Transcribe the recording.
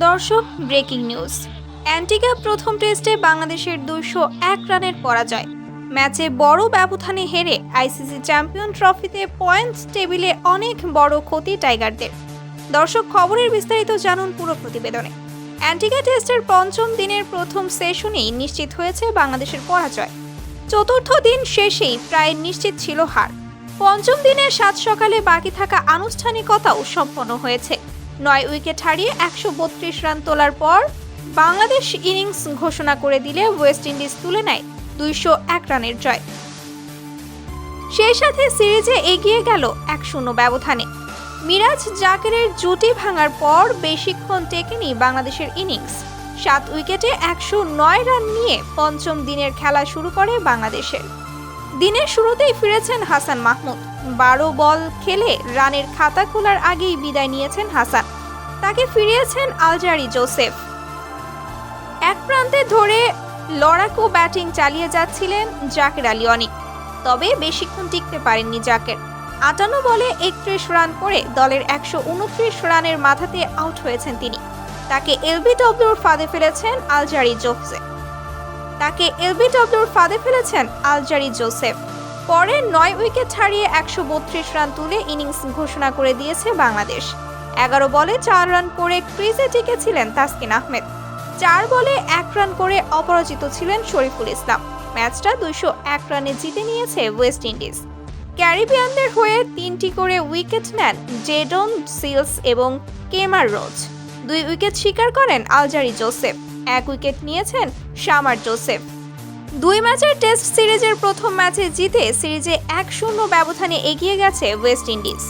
দর্শক breaking news Antigua প্রথম টেস্টে বাংলাদেশের দুইশো এক রানের পরাজয়। ম্যাচে বড় ব্যবধানে হেরে আইসিসি চ্যাম্পিয়ন ট্রফিতে পয়েন্টস টেবিলে অনেক বড় ক্ষতি টাইগারদের। দর্শক, খবরের বিস্তারিত জানুন পুরো প্রতিবেদনে। অ্যান্টিগা টেস্টের পঞ্চম দিনের প্রথম সেশনেই নিশ্চিত হয়েছে বাংলাদেশের পরাজয়। চতুর্থ দিন শেষেই প্রায় নিশ্চিত ছিল হার। পঞ্চম দিনের সাত সকালে বাকি থাকা আনুষ্ঠানিকতাও সম্পন্ন হয়েছে। নয় উইকেট হারিয়ে একশো বত্রিশ রান তোলার পর বাংলাদেশ ইনিংস ঘোষণা করে দিলে ওয়েস্ট ইন্ডিজ তুলে নেয় দুইশো এক রানের জয়। সেই সাথে সিরিজে এগিয়ে গেল এক শূন্য ব্যবধানে। মিরাজ জাকেরের জুটি ভাঙার পর বেশিক্ষণ টেকেনি বাংলাদেশের ইনিংস। সাত উইকেটে একশো নয় রান নিয়ে পঞ্চম দিনের খেলা শুরু করে বাংলাদেশের। দিনের শুরুতেই ফিরেছেন হাসান মাহমুদ। বারো বল খেলে রানের খাতা খোলার আগেই বিদায় নিয়েছেন হাসান। তাকে ফিরিয়েছেন আলজারি জোসেফ। এক প্রান্তে ধরে লড়াকু ব্যাটিং চালিয়ে যাচ্ছিলেন জাকের আলী অনিক। তবে বেশিক্ষণ টিকতে পারেননি জাকের। আটান্ন বলে একত্রিশ রান করে দলের একশো উনত্রিশ রানের মাথাতে আউট হয়েছেন তিনি। তাকে এলবিডব্লিউর ফাঁদে ফেলেছেন আলজারি জোসেফ। তাকে এলবিডব্লিউর ফাঁদে ফেলেছেন আলজারি জোসেফ। পরে নয় উইকেট হারিয়ে একশো বত্রিশ রান তুলে ইনিংস ঘোষণা করে দিয়েছে বাংলাদেশ। এগারো বলে চার রান করে ক্রিজে টিকেছিলেন তাসকিন আহমেদ। চার বলে এক রান করে অপরাজিত ছিলেন শরীফুল ইসলাম। ম্যাচটা দুইশো এক রানে জিতে নিয়েছে ওয়েস্ট ইন্ডিজ। ক্যারিবিয়ানদের হয়ে তিনটি করে উইকেট নেন জেডন সিলস এবং কেমার রোজ। দুই উইকেট শিকার করেন আলজারি জোসেফ। এক উইকেট নিয়েছেন শামার জোসেফ। দুই ম্যাচের টেস্ট সিরিজের প্রথম ম্যাচে জিতে সিরিজে এক শূন্য ব্যবধানে এগিয়ে গেছে ওয়েস্ট ইন্ডিজ।